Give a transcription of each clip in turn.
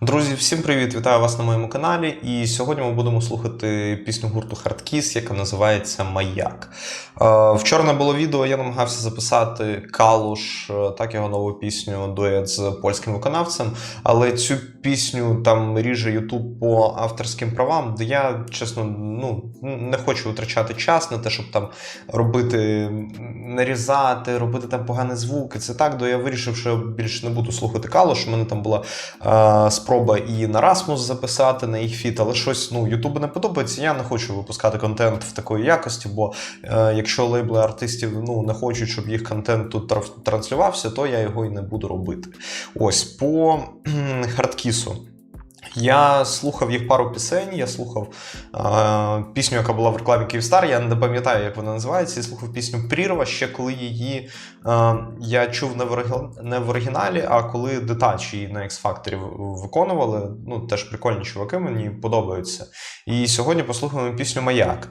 Друзі, всім привіт! Вітаю вас на моєму каналі. І сьогодні ми будемо слухати пісню гурту Hardkiss, яка називається Маяк. Е, Вчора не було відео, я намагався записати Калуш, е, так його нову пісню, дует з польським виконавцем. Але цю пісню там ріже Ютуб по авторським правам, де я, чесно, ну, не хочу витрачати час на те, щоб там робити, нарізати, робити там поганий звук. І це так, до я вирішив, що я більше не буду слухати Калуш. У мене там була е, спроба і на Расмус записати на їх фіт, але щось ну, Ютубу не подобається. Я не хочу випускати контент в такої якості, бо е, якщо лейбли артистів ну, не хочуть, щоб їх контент тут тр- транслювався, то я його і не буду робити. Ось по хардкісу. Я слухав їх пару пісень, я слухав е, пісню, яка була в рекламі Київстар. Я не пам'ятаю, як вона називається. Я слухав пісню Прірва ще коли її е, я чув не в, оригі- не в оригіналі, а коли детачі її на X Factor виконували. Ну, теж прикольні чуваки, мені подобаються. І сьогодні послухаємо пісню Маяк.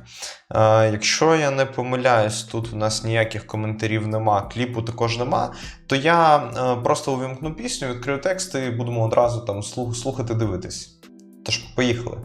Е, якщо я не помиляюсь, тут у нас ніяких коментарів нема, кліпу також нема, то я е, просто увімкну пісню, відкрию текст і будемо одразу там слух- слухати, дивитись. Тож поїхали.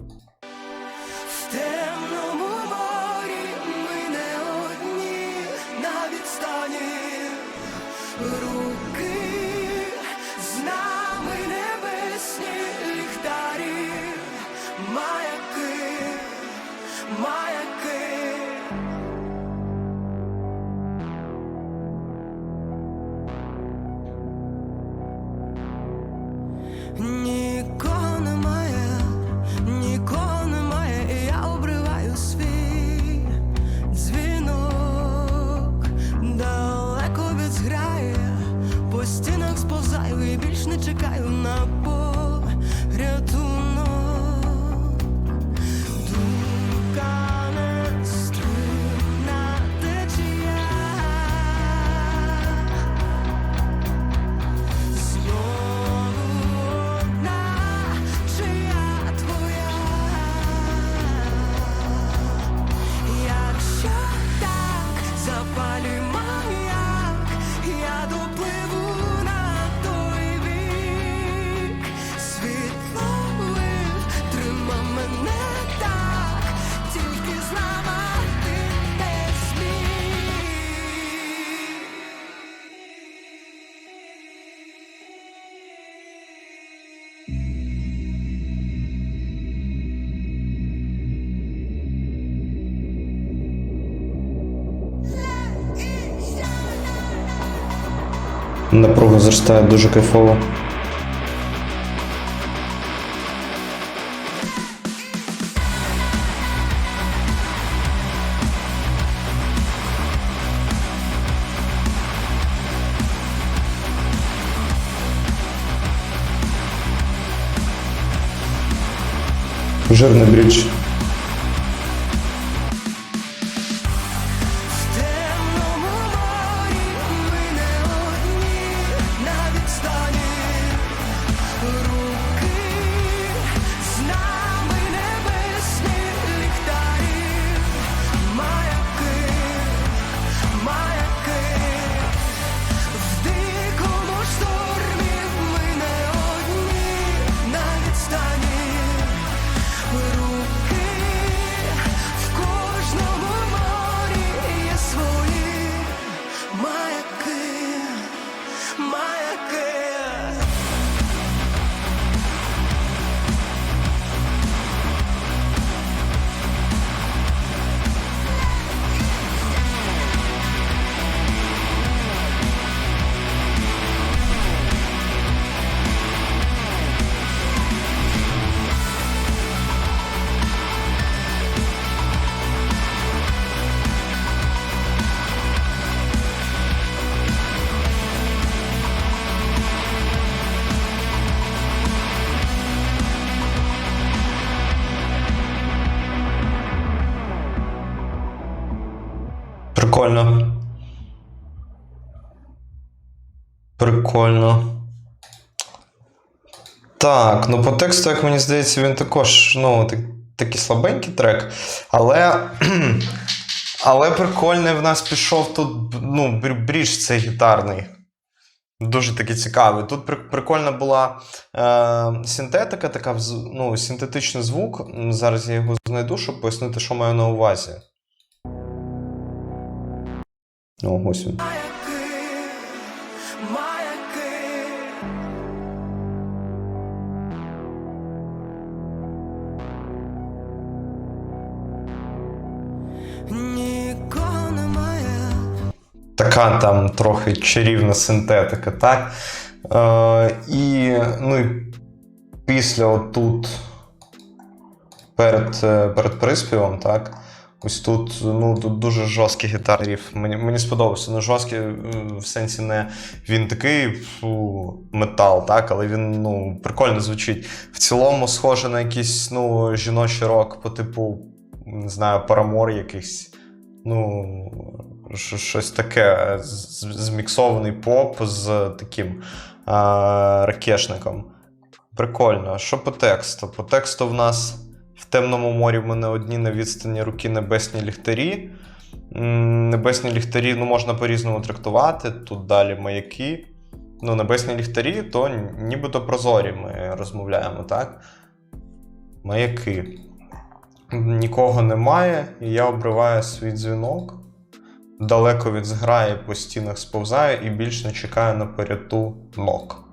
Запалюй Напруга зростає дуже кайфово. Жирний брідж. Прикольно. Прикольно. Так, ну по тексту, як мені здається, він також, ну, так, такий слабенький трек. Але. Але прикольний в нас пішов тут, ну, брі- брідж цей гітарний. Дуже такий цікавий. Тут прикольна була е, синтетика, така ну, синтетичний звук. Зараз я його знайду, щоб пояснити, що маю на увазі. О, ось він. Така там трохи чарівна синтетика, так? Е, і, ну, і після отут перед, е, перед приспівом, так? Ось тут, ну, тут дуже жорсткий гітарний. Мені, мені сподобався. Ну, жорсткий е, в сенсі не він такий фу, метал, так, але він ну, прикольно звучить. В цілому схоже на якийсь ну, жіночий рок по типу, не знаю, парамор якийсь. Ну, щось таке. Зміксований поп з таким а, ракешником. Прикольно. Що по тексту? По тексту в нас в темному морі ми не одні на відстані руки небесні ліхтарі. Небесні ліхтарі ну, можна по-різному трактувати. Тут далі маяки. Ну, небесні ліхтарі, то нібито прозорі ми розмовляємо, так? Маяки. Нікого немає, і я обриваю свій дзвінок. Далеко від зграї по стінах сповзаю і більш не чекаю на порятунок.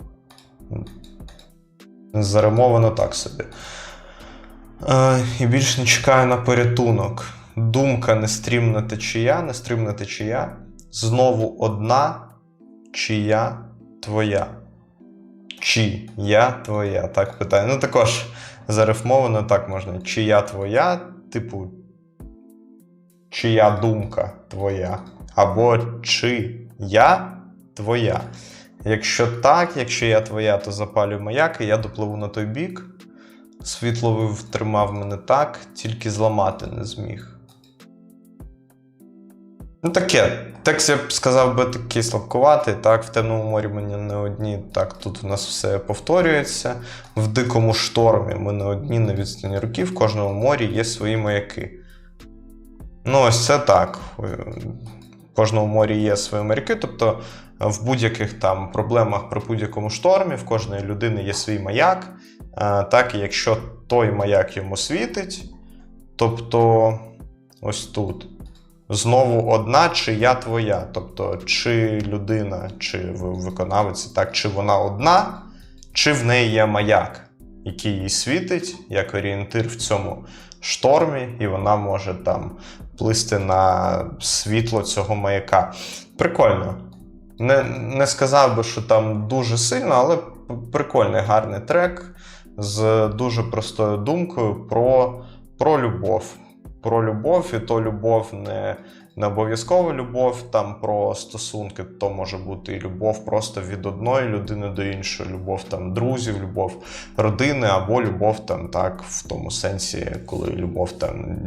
Заремовано так собі. Е, і більш не чекаю на порятунок. Думка нестрімна течія, нестримна течія. Знову одна, чия твоя. Чи я твоя? Так питаю. Ну також зарифмовано так можна. Чия твоя, типу, чия думка твоя. Або чи я твоя. Якщо так, якщо я твоя, то запалюй маяк, і я допливу на той бік. Світло втримав мене так, тільки зламати не зміг. Ну, таке. Текст я б сказав би такий слабкуватий. Так, в темному морі ми не одні. Так, тут у нас все повторюється. В дикому штормі ми не одні на відстані руки, в кожному морі є свої маяки. Ну, ось це так. В кожному морі є свої моряки, тобто в будь-яких там проблемах при будь-якому штормі, в кожної людини є свій маяк. Так, якщо той маяк йому світить, тобто ось тут. Знову одна, чи я твоя. Тобто, чи людина, чи ви- виконавець, так, чи вона одна, чи в неї є маяк, який їй світить як орієнтир в цьому штормі, і вона може там плисти на світло цього маяка. Прикольно. Не, не сказав би, що там дуже сильно, але прикольний гарний трек з дуже простою думкою про, про любов. Про любов, і то любов не, не обов'язкова любов, там про стосунки, то може бути і любов просто від одної людини до іншої, любов там друзів, любов родини, або любов там так, в тому сенсі, коли любов там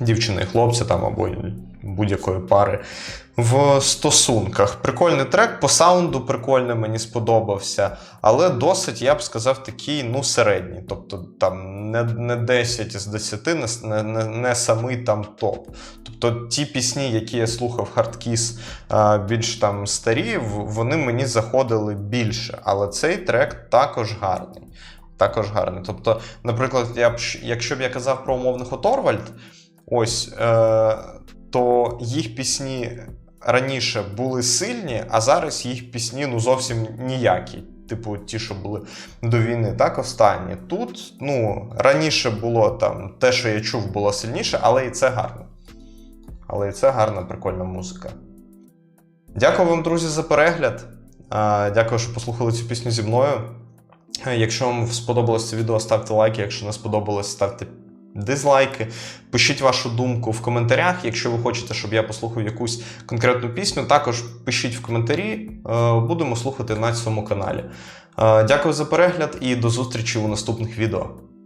дівчини і хлопця там або будь-якої пари в стосунках. Прикольний трек, по саунду прикольний, мені сподобався, але досить, я б сказав, такий, ну, середній. Тобто там не, не 10 з 10, не, не, не, самий там топ. Тобто ті пісні, які я слухав а, більш там старі, вони мені заходили більше. Але цей трек також гарний. Також гарний. Тобто, наприклад, я б, якщо б я казав про умовних Оторвальд, ось, е, то їх пісні раніше були сильні, а зараз їх пісні ну зовсім ніякі. Типу, ті, що були до війни, так останні. Тут, ну, раніше було там те, що я чув, було сильніше, але і це гарно. Але і це гарна, прикольна музика. Дякую вам, друзі, за перегляд. А, Дякую, що послухали цю пісню зі мною. Е, Якщо вам сподобалось це відео, ставте лайки. Якщо не сподобалось, ставте дизлайки. Пишіть вашу думку в коментарях. Якщо ви хочете, щоб я послухав якусь конкретну пісню, також пишіть в коментарі. Е, Будемо слухати на цьому каналі. Е, Дякую за перегляд і до зустрічі у наступних відео.